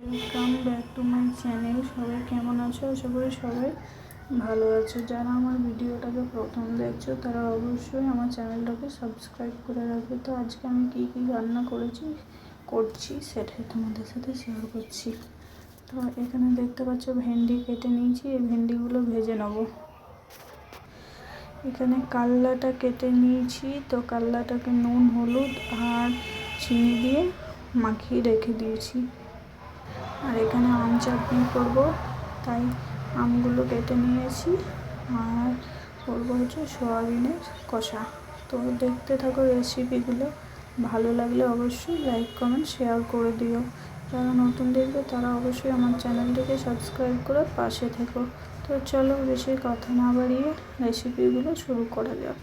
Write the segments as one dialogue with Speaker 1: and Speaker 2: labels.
Speaker 1: Welcome back to my channel সবাই কেমন আছো? আশা করি সবাই ভালো আছো। যারা আমার ভিডিওটাকে প্রথম দেখছ, তারা অবশ্যই আমার চ্যানেলটাকে সাবস্ক্রাইব করে রাখবে। তো আজকে আমি কী কী রান্না করেছি, করছি সেটাই তোমাদের সাথে শেয়ার করছি। তো এখানে দেখতে পাচ্ছ, ভেন্ডি কেটে নিয়েছি। এই ভেন্ডিগুলো ভেজে নেব। এখানে কাল্লাটা কেটে নিয়েছি। তো কাল্লাটাকে নুন, হলুদ আর চিনি দিয়ে মাখিয়ে রেখে দিয়েছি। আর এখানে আম চাটনি করব। তাই আমগুলো কেটে নিয়েছি। আর করব হচ্ছে সোয়াবিনের কষা। তো দেখতে থাকো রেসিপিগুলো ভালো লাগলে অবশ্যই লাইক কমেন্ট শেয়ার করে দিও। যারা নতুন দেখবে তারা অবশ্যই আমার চ্যানেলটিকে সাবস্ক্রাইব করে পাশে থেকো। তো চলো বেশি কথা না বাড়িয়ে রেসিপিগুলো শুরু করা যাক।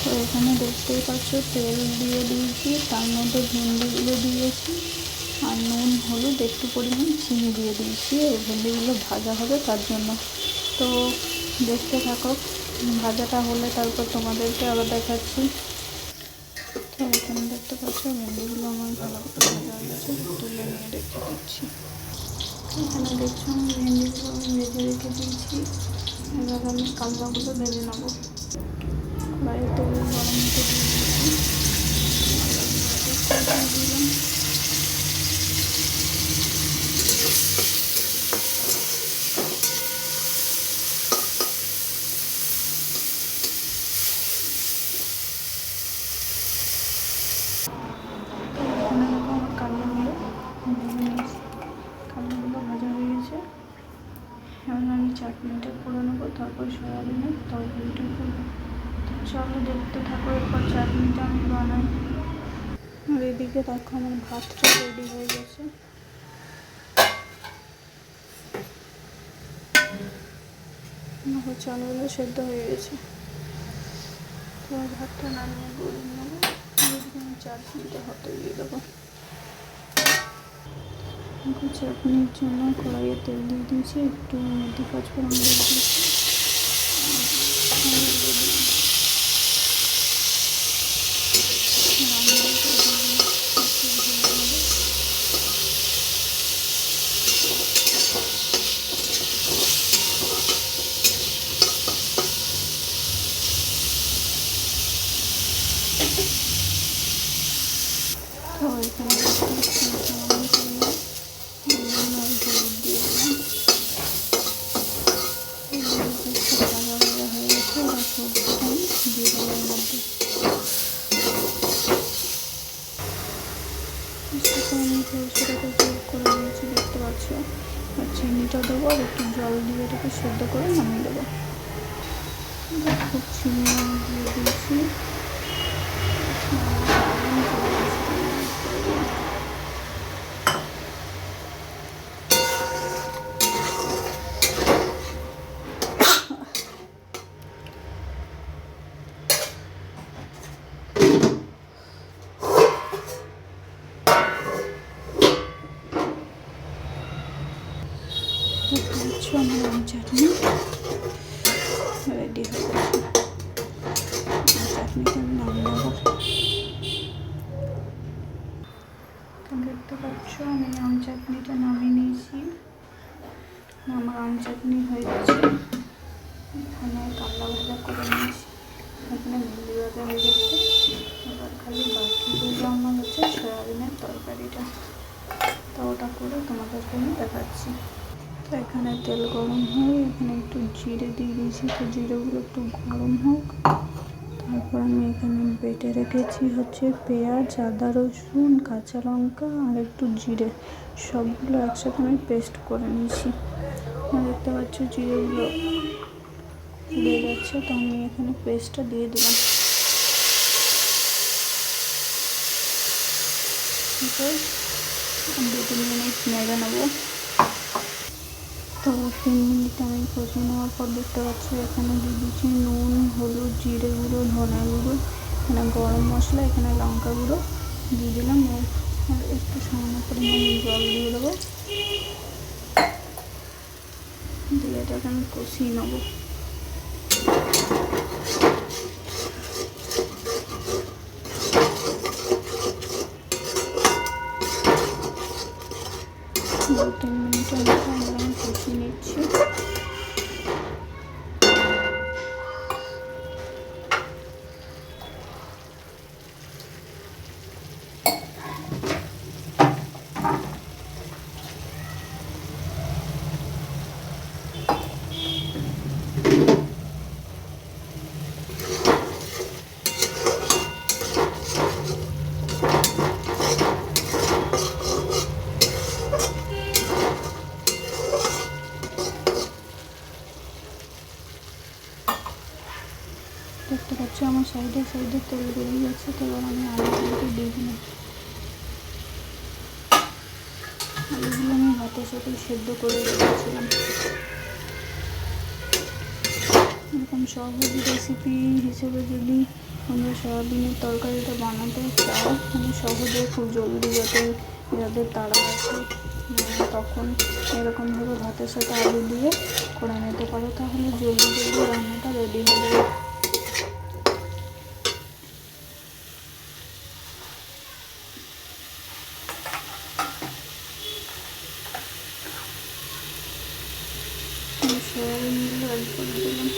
Speaker 1: তো এখানে দেখতেই পাচ্ছ তেল দিয়ে দিয়েছি, তার মধ্যে ভেন্ডিগুলো দিয়েছি। আর নুন, হলুদ, একটু পরিমাণ চিনি দিয়ে দিয়েছি। এই ভেন্ডিগুলো ভাজা হবে তার জন্য। তো দেখতে থাকো, ভাজাটা হলে তারপর তোমাদেরকে আবার দেখাচ্ছি। তো এখানে দেখতে পাচ্ছ, ভেন্ডিগুলো আমার ভালো করে ভাজা হয়ে গেছে তুলে নিয়ে রেখে দিচ্ছি। এখানে দেখছ, আমি ভেন্ডিগুলো আমি ভেজে রেখে দিয়েছি। এবার আমি কালবাগুলো ভেজে নেব। তেল গরম দিয়ে দিয়েছি দিলাম এখানে দেখো আমার কালোগুলো নিয়েছি ভাজা হয়ে গেছে। এবার আমি চাটনিটা করে নেব, তারপর সয়াবিনের তরকারিটা করব। চলো দেখতে থাকো, এরপর চাটনিটা আমি বানাই। আর এদিকে দেখো আমার ভাতটা রেডি হয়ে গেছে। চালগুলো সেদ্ধ হয়ে গেছে। তো ভাতটা নামিয়ে গড়িয়ে নেব। চাটনিটা হতে দিয়ে দেবো। এখন চাটনির জন্য কড়াইয়ে তেল দিয়ে দিয়েছি একটু মেথি পাঁচফোড়ন দিয়ে আর হলুদ দিয়ে দিলাম। রান্নাটা দিয়ে দিলাম, একটু ভেজে নেব। তো এখানে দেখতে পাচ্ছি সামান্য পরিমাণ নুন আর হলুদ দিয়ে দিলাম হলুদ একটু ভাজা ভাজা হয়ে গেছে আর সবজিটা আমি দিয়ে দেবো এর মধ্যে সেটা সেটাকে যোগ করে নিয়েছি, দেখতে পাচ্ছ। আর চিনিটা দেবো, আর একটু জল দিয়ে এটাকে সেদ্ধ করে নামিয়ে দেবো। খুব চিনি দিয়ে দিয়েছি। আম চাটনি রেডি হয়ে গেছে চাটনিটা আমি নামিয়ে নেব দেখতে পাচ্ছ আমি আম চাটনিটা নামিয়ে নিয়েছি আমার আম চাটনি হয়ে গেছে এখানে কাল্লা ভাজা করে নিয়েছি এখানে ভেন্ডি ভাজা হয়ে গেছে এবার খালি বাকি রইল আমার হচ্ছে সয়াবিনের তরকারিটা তো ওটা করে তোমাদেরকে আমি দেখাচ্ছি তো এখানে তেল গরম হয়, এখানে একটু জিরে দিয়ে দিয়েছি, তো জিরেগুলো একটু গরম হোক। তারপর আমি এখানে বেটে রেখেছি হচ্ছে পেঁয়াজ, আদা, রসুন, কাঁচা লঙ্কা আর একটু জিরে। সবগুলো একসাথে আমি পেস্ট করে নিয়েছি। দেখতে পাচ্ছ জিরেগুলো উড়ে যাচ্ছে তো আমি এখানে পেস্টটা দিয়ে দিলাম। দু তিন মিনিট নেব। তো আমি কষে নেওয়ার পর দেখতে পাচ্ছি এখানে দিয়ে দিচ্ছি নুন, হলুদ, জিরে গুঁড়ো, ধনে গুঁড়ো, এখানে গরম মশলা, এখানে লঙ্কা গুঁড়ো দিয়ে দিলাম। আর একটু সামান্য পরিমাণে জল দিয়ে দেবো। দিয়ে এটাকে আমি কষিয়ে নেব দু তিন মিনিটের মতো আমরা কষিয়ে নিচ্ছি দেখতে পাচ্ছি, আমার সাইডে সাইডে তেল বেরিয়ে যাচ্ছে তো এবার আমি আলুগুলোকে দিয়ে দিলাম। আলুগুলো আমি হাতের সাথে সেদ্ধ করে রেখেছিলাম। এরকম সহজ রেসিপি হিসেবে যদি আমরা সয়াবিনের তরকারিটা বানাতে চাও মানে সহজে খুব জলদি যাতে যাদের তাড়া আছে তখন এরকমভাবে ভাতের সাথে আলু দিয়ে করে নিতে পারো। তাহলে জলদি জলদি রান্নাটা রেডি হয়ে যাবে। সয়াবিনগুলো অ্যাড করে দিলাম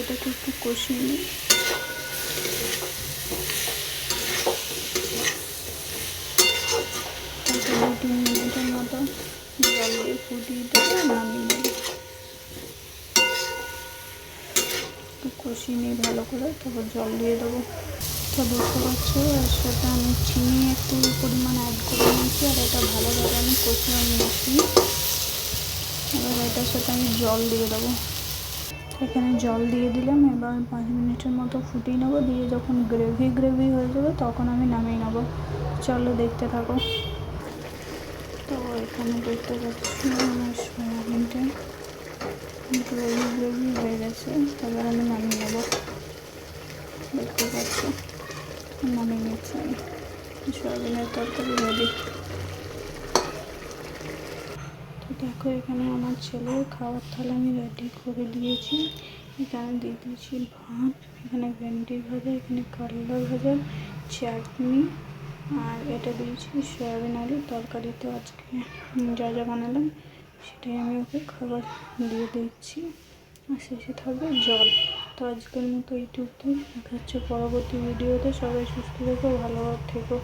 Speaker 1: এটাকে একটু কষিয়ে নিই দু মতো জল দিয়ে ফুটিয়ে নামিয়ে দেবো একটু কষিয়ে নিই ভালো করে তারপর জল দিয়ে দেবো তো বুঝতে পারছ এর সাথে আমি চিনি একটু পরিমাণ অ্যাড করে নিয়েছি আর এটা ভালোভাবে আমি কষিয়ে নিয়েছি। এবার এটার সাথে আমি জল দিয়ে দেবো। এখানে জল দিয়ে দিলাম, এবার পাঁচ মিনিটের মতো ফুটিয়ে নেব, দিয়ে যখন গ্রেভি গ্রেভি হয়ে যাবে তখন আমি নামিয়ে নেব। চলো দেখতে থাকো। তো এখানে দেখতে পাচ্ছি আমার সয়াবিনটা গ্রেভি গ্রেভি হয়ে গেছে তারপর আমি নামিয়ে নেব। দেখতে পাচ্ছি? নামিয়ে নিচ্ছি আমি। সয়াবিনের তরকারি রেডি তো দেখো, এখানে আমার ছেলের খাওয়ার থালা আমি রেডি করে দিয়েছি। এখানে দিয়ে দিয়েছি ভাত, এখানে ভেন্ডি ভাজা, এখানে কারলা ভাজা, চাটনি, আর এটা দিয়েছি সয়াবিন আলু, তরকারি তো আজকে যা যা বানালাম সেটাই আমি ওকে খাবার দিয়ে দিচ্ছি। আর শেষে থাকবে জল। তো আজকের মতো এইটুকুই দেখা হচ্ছে পরবর্তী ভিডিওতে সবাই সুস্থ থেকো, ভালো থেকো।